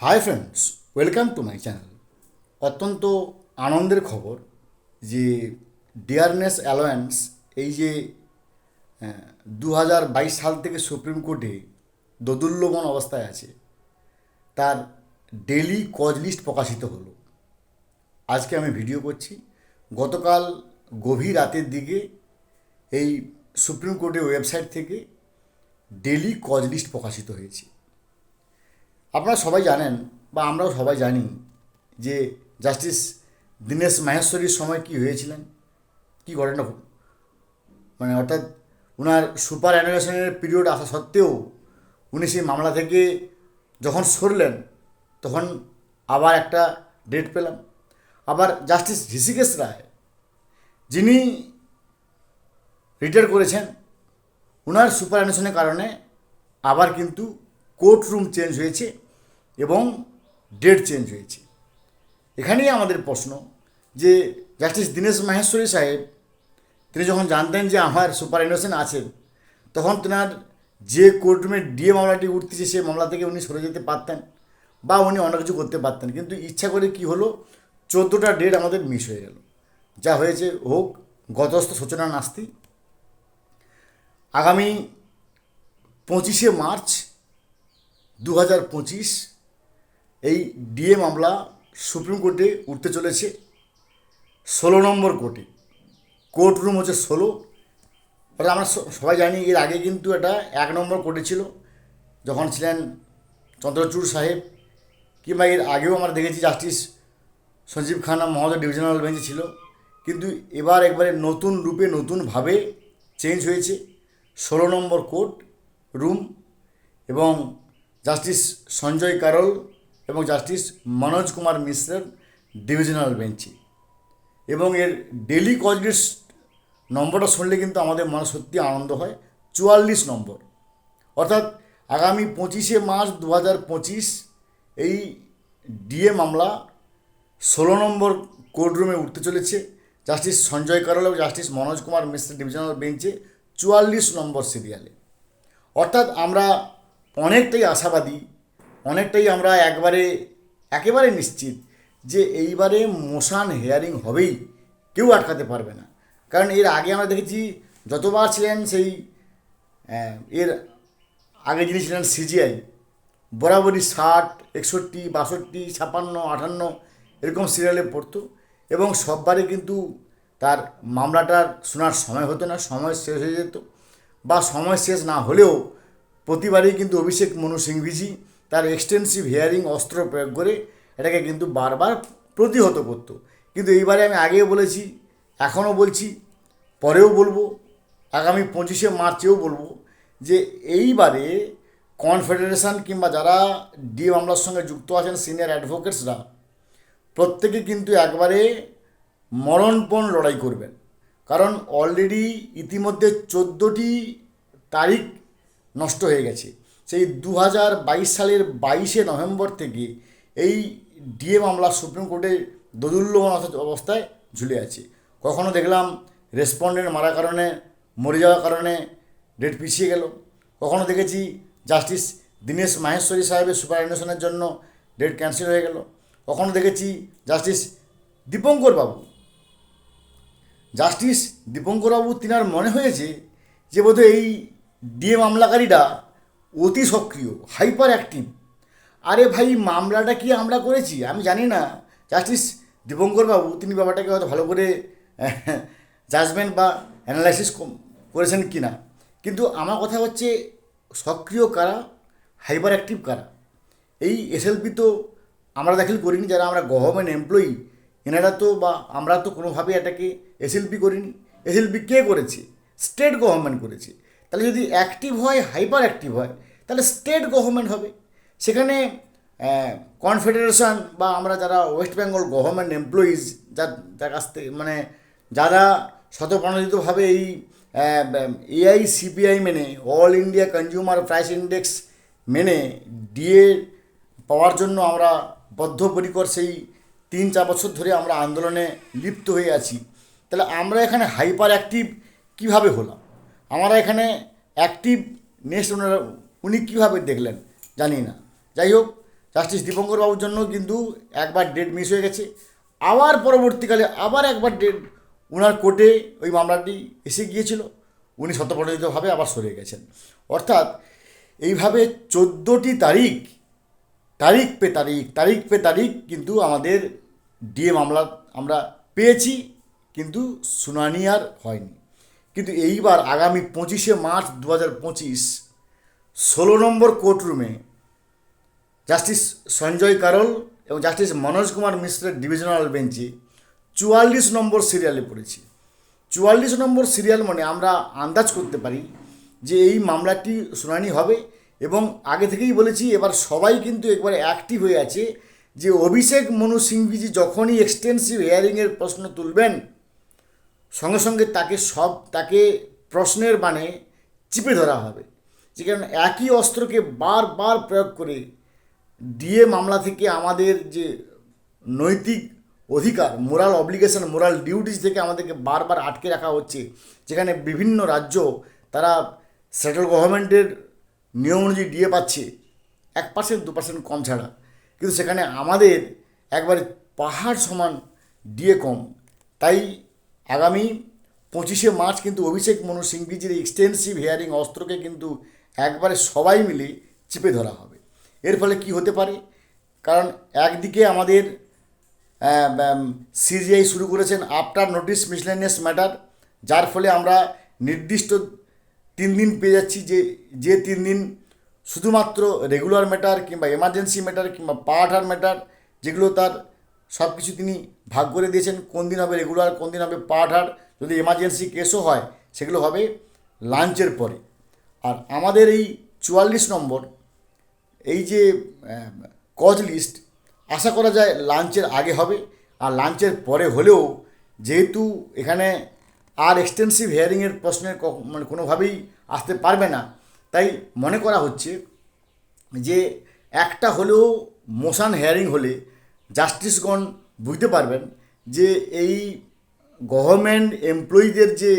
Hi friends welcome to my channel অত্যন্ত আনন্দের খবর যে ডিয়ারনেস অ্যালোয়েন্স এই যে দু হাজার বাইশ সাল থেকে সুপ্রিম কোর্টে দোদুল্যমান অবস্থায় আছে, তার ডেলি কজ লিস্ট প্রকাশিত হলো। আজকে আমি ভিডিও করছি। গতকাল গভীর রাতের দিকে এই সুপ্রিম কোর্টের ওয়েবসাইট থেকে ডেলি কজ লিস্ট প্রকাশিত হয়েছে। আপনারা সবাই জানেন বা আমরাও সবাই জানি যে জাস্টিস দীনেশ মাহেশ্বরীর সময় কি হয়েছিলেন? কি ঘটনা ঘট- মানে অর্থাৎ ওনার সুপার অ্যানুয়েশনের পিরিয়ড আসা সত্ত্বেও উনি সেই মামলা থেকে যখন সরলেন, তখন আবার একটা ডেট পেলাম। আবার জাস্টিস ঋষিকেশ রায়, যিনি রিটায়ার করেছেন ওনার সুপার অ্যানুয়েশনের কারণে আবার কিন্তু কোর্ট রুম চেঞ্জ হয়েছে এবং ডেট চেঞ্জ হয়েছে। এখানেই আমাদের প্রশ্ন যে জাস্টিস দীনেশ মাহেশ্বরী সাহেব, তিনি যখন জানতেন যে আমার সুপার অ্যানুয়েশন আছেন তখন তেনার যে কোর্টরুমে ডিএ মামলাটি উঠতেছে সেই মামলা থেকে উনি সরে যেতে পারতেন বা উনি অন্য কিছু করতে পারতেন। কিন্তু ইচ্ছা করে কি হলো, চোদ্দোটা ডেট আমাদের মিস হয়ে গেল। যা হয়েছে হোক গতস্থ সূচনা নাস্তি। আগামী পঁচিশে মার্চ দু হাজার পঁচিশ এই ডিএ মামলা সুপ্রিম কোর্টে উঠতে চলেছে। ষোলো নম্বর কোর্টে। কোর্ট রুম হচ্ছে ষোলো। আমরা সবাই জানি এর আগে কিন্তু এটা এক নম্বর কোর্টে ছিল। যখন ছিলেন চন্দ্রচূড় সাহেব, কিংবা এর আগেও আমরা দেখেছি জাস্টিস সঞ্জীব খান্না মহোদয় ডিভিশনাল বেঞ্চে ছিল। কিন্তু এবার একবারে নতুন রূপে নতুনভাবে চেঞ্জ হয়েছে। ষোলো নম্বর কোর্ট রুম এবং জাস্টিস সঞ্জয় কারল এবং জাস্টিস মনোজ কুমার মিশ্রের ডিভিশনাল বেঞ্চে। এবং এর ডেলি কজলিস্ট নম্বরটা শুনলে কিন্তু আমাদের মনে সত্যি আনন্দ হয়, চুয়াল্লিশ নম্বর। অর্থাৎ আগামী পঁচিশে মার্চ দু হাজার পঁচিশ এই ডিএ মামলা ষোলো নম্বর কোর্টরুমে উঠতে চলেছে। জাস্টিস সঞ্জয় কারল এবং জাস্টিস মনোজ কুমার মিশ্র ডিভিশনাল বেঞ্চে চুয়াল্লিশ নম্বর সিরিয়ালে অর্থাৎ আমরা অনেকটাই আশাবাদী, অনেকটাই আমরা একবারে, একেবারে নিশ্চিত যে এইবারে মোশান হেয়ারিং হবেই, কেউ আটকাতে পারবে না। কারণ এর আগে আমরা দেখেছি, যতবার ছিলেন সেই এর আগে যিনি ছিলেন সিজিআই, বরাবরই ষাট, একষট্টি, বাষট্টি, ছাপান্ন, আটান্ন এরকম সিরিয়ালে পড়তো এবং সববারে কিন্তু তার মামলাটার শোনার সময় হতো না, সময় শেষ হয়ে যেত বা সময় শেষ না হলেও প্রতিবারই কিন্তু অভিষেক মনু সিংভিজি তার এক্সটেন্সিভ হিয়ারিং অস্ত্র প্রয়োগ করে এটাকে কিন্তু বারবার প্রতিহত করত। কিন্তু এইবারে আমি আগেও বলেছি, এখনও বলছি, পরেও বলব, আগামী পঁচিশে মার্চেও বলব যে এইবারে কনফেডারেশন কিংবা যারা ডি মামলার সঙ্গে যুক্ত আছেন সিনিয়র অ্যাডভোকেটসরা প্রত্যেকে কিন্তু একবারে মরণপণ লড়াই করবেন। কারণ অলরেডি ইতিমধ্যে চোদ্দোটি তারিখ নষ্ট হয়ে গেছে। সেই দু হাজার বাইশ সালের বাইশে নভেম্বর থেকে এই ডিএ মামলা সুপ্রিম কোর্টে দোদুল্যমান অবস্থায় ঝুলে আছে। কখনো দেখলাম রেসপন্ডেন্ট মারা কারণে, মরে যাওয়ার কারণে ডেট পিছিয়ে গেল। কখনো দেখেছি জাস্টিস দীনেশ মাহেশ্বরী সাহেবের সুপারিনেশনের জন্য ডেট ক্যান্সেল হয়ে গেল। কখনো দেখেছি জাস্টিস দীপঙ্কর বাবু। জাস্টিস দীপঙ্করবাবু তিনার মনে হয়েছে যে বোধহয় এই ডিএ মামলাকারীরা অতি সক্রিয় হাইপার অ্যাক্টিভ আরে ভাই, মামলাটা কি আমরা করেছি? আমি জানি না। জাস্টিস দীপঙ্করবাবু তিনি ব্যাপারটাকে হয়তো ভালো করে জাজমেন্ট বা অ্যানালাইসিস করেছেন কি না কিন্তু আমার কথা হচ্ছে, সক্রিয় কারা? হাইপার অ্যাক্টিভ কারা? এই এসএলপি তো আমরা দাখিল করিনি, যারা আমরা গভর্নমেন্ট এমপ্লয়ি এনারা তো বা আমরা তো কোনোভাবে এটাকে এসএলপি করিনি। এসএলপি কে করেছে? স্টেট গভর্নমেন্ট করেছে। তাহলে যদি অ্যাক্টিভ হয় হাইপার অ্যাক্টিভ হয়, তাহলে স্টেট গভর্নমেন্ট হবে। সেখানে কনফেডারেশন বা আমরা যারা ওয়েস্ট বেঙ্গল গভর্নমেন্ট এমপ্লয়িজ যার যার কাছ থেকে মানে যারা শতপ্রণোদিতভাবে এই এআই সিপিআই মেনে all India consumer price index মেনে ডিএ পাওয়ার জন্য আমরা বদ্ধপরিকর সেই তিন, চার বছর ধরে আমরা আন্দোলনে লিপ্ত হয়ে আছি। তাহলে আমরা এখানে হাইপার অ্যাক্টিভ কীভাবে হলাম? আমরা এখানে অ্যাক্টিভ নেক্সট উনি কীভাবে দেখলেন? জানি না। যাই হোক জাস্টিস দীপঙ্কর বাবুর জন্য কিন্তু একবার ডেট মিস হয়ে গেছে। আবার পরবর্তীকালে আবার একবার ডেট ওনার কোর্টে ওই মামলাটি এসে গিয়েছিল। উনি শতপ্রণোদিতভাবে আবার সরে গেছেন। অর্থাৎ এইভাবে চোদ্দোটি তারিখ তারিখ পে তারিখ তারিখ পে তারিখ কিন্তু আমাদের ডিএ মামলা আমরা পেয়েছি, কিন্তু শুনানি আর হয়নি। কিন্তু এইবার আগামী পঁচিশে মার্চ দু হাজার পঁচিশ ষোলো নম্বর কোর্টরুমে জাস্টিস সঞ্জয় কারল এবং জাস্টিস মনোজ কুমার মিশ্রের ডিভিশনাল বেঞ্চে চুয়াল্লিশ নম্বর সিরিয়ালে পড়েছি। চুয়াল্লিশ নম্বর সিরিয়াল মানে আমরা আন্দাজ করতে পারি যে এই মামলাটি শুনানি হবে এবং আগে থেকেই বলেছি, এবার সবাই কিন্তু একবারে অ্যাক্টিভ হয়ে আছে যে অভিষেক মনু সিংভিজি যখনই এক্সটেন্সিভ হেয়ারিংয়ের প্রশ্ন তুলবেন সঙ্গে সঙ্গে তাকে সব, তাকে প্রশ্নের বানে চিপে ধরা হবে। যে একই অস্ত্রকে বারবার প্রয়োগ করে ডিএ মামলা থেকে আমাদের যে নৈতিক অধিকার, মোরাল অব্লিগেশন মোরাল ডিউটিস থেকে আমাদেরকে বারবার আটকে রাখা হচ্ছে, যেখানে বিভিন্ন রাজ্য তারা সেন্ট্রাল গভর্নমেন্টের নিয়ম অনুযায়ী ডিএ পাচ্ছে, এক পার্সেন্ট দু পার্সেন্ট কম ছাড়া। কিন্তু সেখানে আমাদের একবারে পাহাড় সমান ডিএ কম। তাই আগামী পঁচিশে মার্চ কিন্তু অভিষেক মনু সিংভিজির এক্সটেন্সিভ হেয়ারিং অস্ত্রকে কিন্তু একবারে সবাই মিলে চেপে ধরা হবে। এর ফলে কি হতে পারে? কারণ একদিকে আমাদের সিজিআই শুরু করেছেন আফটার নোটিস মিসলেনিয়াস ম্যাটার, যার ফলে আমরা নির্দিষ্ট তিন দিন পেয়ে যাচ্ছি যে যে তিন দিন শুধুমাত্র রেগুলার ম্যাটার কিংবা এমার্জেন্সি ম্যাটার কিংবা পাওয়ার ম্যাটার যেগুলো তার সব কিছু তিনি ভাগ করে দিয়েছেন। কোন দিন হবে রেগুলার, কোন দিন হবে পাওয়ার যদি এমার্জেন্সি কেসও হয়, সেগুলো হবে লাঞ্চের পরে। আর আমাদের এই চুয়াল্লিশ নম্বর, এই যে কজ লিস্ট আশা করা যায় লাঞ্চের আগে হবে। আর লাঞ্চের পরে হলেও, যেহেতু এখানে আর এক্সটেন্সিভ হেয়ারিংয়ের প্রশ্নের মানে কোনোভাবেই আসতে পারবে না, তাই মনে করা হচ্ছে যে একটা হলেও মোশন হেয়ারিং হলে জাস্টিসগণ বুঝতে পারবেন যে এই গভর্নমেন্ট এমপ্লয়িদের যে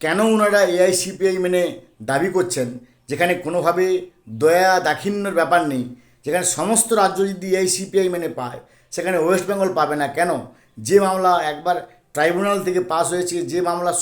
কেন ওনারা এআইসিপিআই মেনে দাবি করছেন, যেখানে কোনোভাবে দয়া দাক্ষিণ্যর ব্যাপার নেই, যেখানে সমস্ত রাজ্য যদি এআইসিপিআই মেনে পায়, সেখানে ওয়েস্ট বেঙ্গল পাবে না। কেন? যে মামলা একবার ট্রাইব্যুনাল থেকে পাস হয়েছে, যে মামলা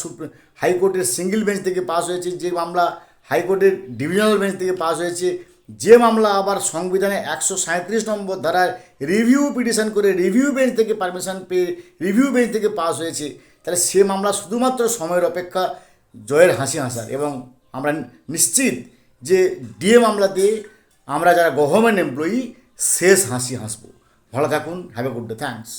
হাইকোর্টের সিঙ্গেল বেঞ্চ থেকে পাস হয়েছে, যে মামলা হাইকোর্টের ডিভিশনাল বেঞ্চ থেকে পাস হয়েছে যে মামলা আবার সংবিধানে একশো সাঁত্রিশ নম্বর ধারার রিভিউ পিটিশন করে রিভিউ বেঞ্চ থেকে পারমিশন পেয়ে রিভিউ বেঞ্চ থেকে পাস হয়েছে, তাহলে সে মামলা শুধুমাত্র সময়ের অপেক্ষা জয়ের হাসি হাসার। এবং আমরা নিশ্চিত যে ডিএ মামলাতে আমরা যারা গভর্নমেন্ট এমপ্লয়ি শেষ হাসি হাসবো। ভালো থাকুন have a good day thanks